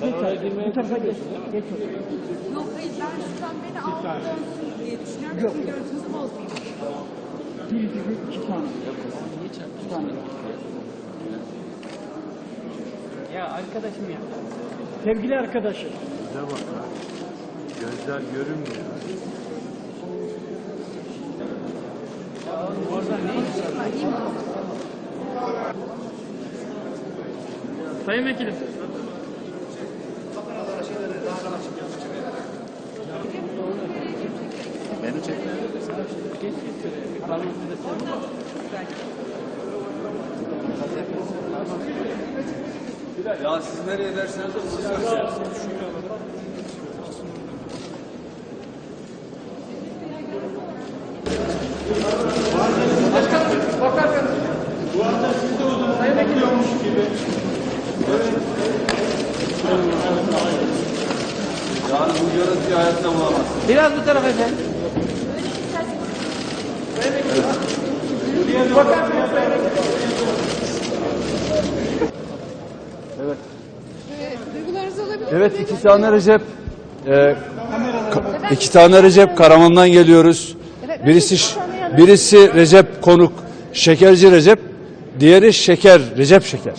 Sen oraya girmeye geç. Geç oraya. Yok hayır ben şuradan beni aldı dönsün diye düşünüyorum. Yok. Çünkü görüntünüzü bozmayayım. Bir, iki, üç, iki tane. İki tane. Ya arkadaşım ya. Sevgili arkadaşım. Bize bak ha. Gözler görünmüyor. Sayın Vekilim. Ya siz nereye derseniz o siz yapacaksınız. Yani bu görüntüyü hayatta bulamazsınız. Biraz bu tarafa efendim. Duygularınızı alabilir Evet iki tane Recep. Ka- iki tane Recep Karaman'dan geliyoruz. Birisi birisi Recep Konuk, Şekerci Recep, diğeri Şeker, Recep Şeker.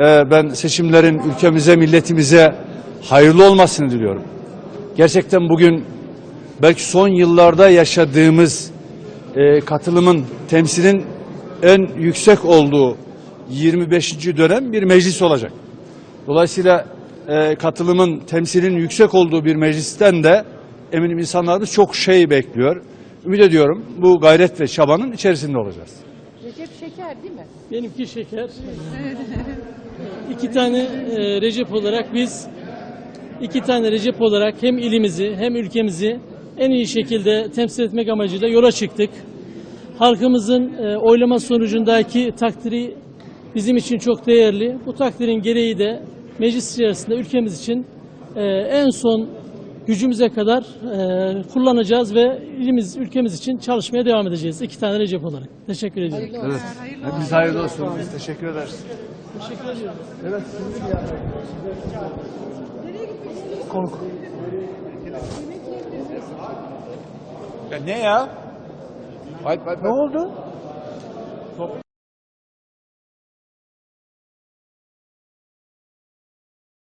Ee, ben seçimlerin ülkemize, milletimize hayırlı olmasını diliyorum. Gerçekten bugün belki son yıllarda yaşadığımız e, katılımın, temsilin en yüksek olduğu 25. dönem bir meclis olacak. Dolayısıyla e, katılımın, temsilin yüksek olduğu bir meclisten de eminim insanlarımız çok şey bekliyor. Ümit ediyorum bu gayret ve çabanın içerisinde olacağız. Recep Şeker değil mi? Benimki şeker. iki tane e, Recep olarak biz iki tane Recep olarak hem ilimizi hem ülkemizi en iyi şekilde temsil etmek amacıyla yola çıktık. Halkımızın e, oylama sonucundaki takdiri bizim için çok değerli. Bu takdirin gereği de meclis içerisinde ülkemiz için e, en son gücümüze kadar e, kullanacağız ve ilimiz, ülkemiz için çalışmaya devam edeceğiz. İki tane Recep olarak. Teşekkür ediyorum. Evet. Hepiniz hayırlı olsun. Biz teşekkür ederiz. Teşekkür ediyorum. Ya ne ya? Ne oldu?